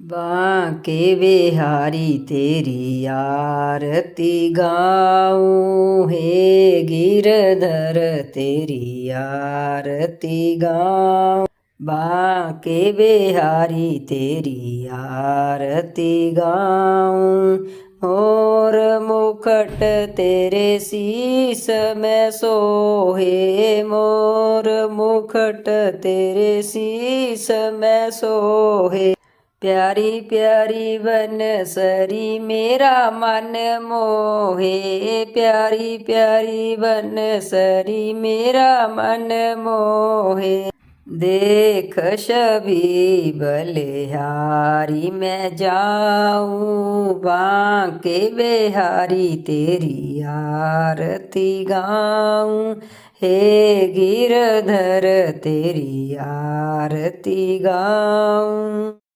बांके बिहारी तेरी आरती गाऊं हे गिरधर तेरी आरती गाऊं बांके बिहारी तेरी आरती गाऊं और मुखट तेरे शीस में सोहे मोर मुखट तेरे शीस में सोहे प्यारी प्यारी बनसरी मेरा मन मोहे। प्यारी प्यारी बनसरी मेरा मन मोहे। देख छवि बलिहारी मैं जाऊँ बांके बिहारी, तेरी आरती गाऊं। हे गिरधर, तेरी आरती गाऊं।